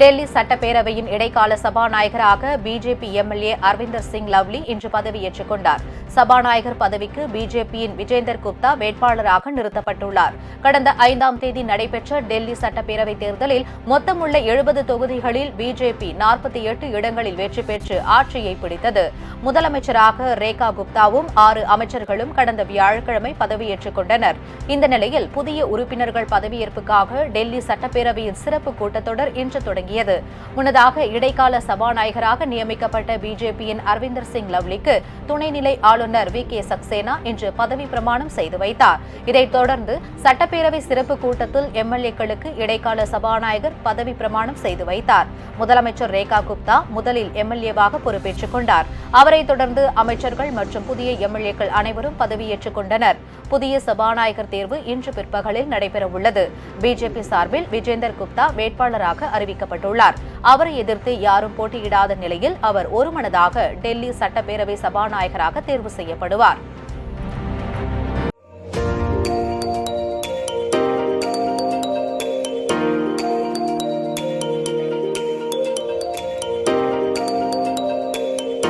டெல்லி சட்டப்பேரவையின் இடைக்கால சபாநாயகராக பிஜேபி எம்எல்ஏ அரவிந்தர் சிங் லவ்லி இன்று பதவியேற்றுக் கொண்டார். சபாநாயகர் பதவிக்கு பிஜேபியின் விஜேந்தர் குப்தா வேட்பாளராக நிறுத்தப்பட்டுள்ளார். கடந்த ஐந்தாம் தேதி நடைபெற்ற டெல்லி சட்டப்பேரவை தேர்தலில் மொத்தமுள்ள எழுபது தொகுதிகளில் பிஜேபி நாற்பத்தி எட்டு இடங்களில் வெற்றி பெற்று ஆட்சியை பிடித்தது. முதலமைச்சராக ரேகா குப்தாவும் ஆறு அமைச்சர்களும் கடந்த வியாழக்கிழமை பதவியேற்றுக் கொண்டனர். இந்த நிலையில் புதிய உறுப்பினர்கள் பதவியேற்புக்காக டெல்லி சட்டப்பேரவையின் சிறப்பு கூட்டத்தொடர் இன்று தொடங்கி தொடங்கியது. முன்னதாக இடைக்கால சபாநாயகராக நியமிக்கப்பட்ட பிஜேபியின் அரவிந்தர் சிங் லவ்லிக்கு துணைநிலை ஆளுநர் வி. கே. சக்சேனா இன்று பதவி பிரமாணம் செய்து வைத்தார். இதைத் தொடர்ந்து சட்டப்பேரவை சிறப்பு கூட்டத்தில் எம்எல்ஏக்களுக்கு இடைக்கால சபாநாயகர் பதவி பிரமாணம் செய்து வைத்தார். முதலமைச்சர் ரேகா குப்தா முதலில் எம்எல்ஏவாக பொறுப்பேற்றுக் கொண்டார். அவரைத் தொடர்ந்து அமைச்சர்கள் மற்றும் புதிய எம்எல்ஏக்கள் அனைவரும் பதவியேற்றுக் கொண்டனர். புதிய சபாநாயகர் தேர்வு இன்று பிற்பகலில் நடைபெறவுள்ளது. பிஜேபி சார்பில் விஜேந்தர் குப்தா வேட்பாளராக அறிவிக்கப்பட்டுள்ளார் அவரை எதிர்த்து யாரும் போட்டியிடாத நிலையில் அவர் ஒருமனதாக டெல்லி சட்டப்பேரவை சபாநாயகராக தேர்வு செய்யப்படுவார்.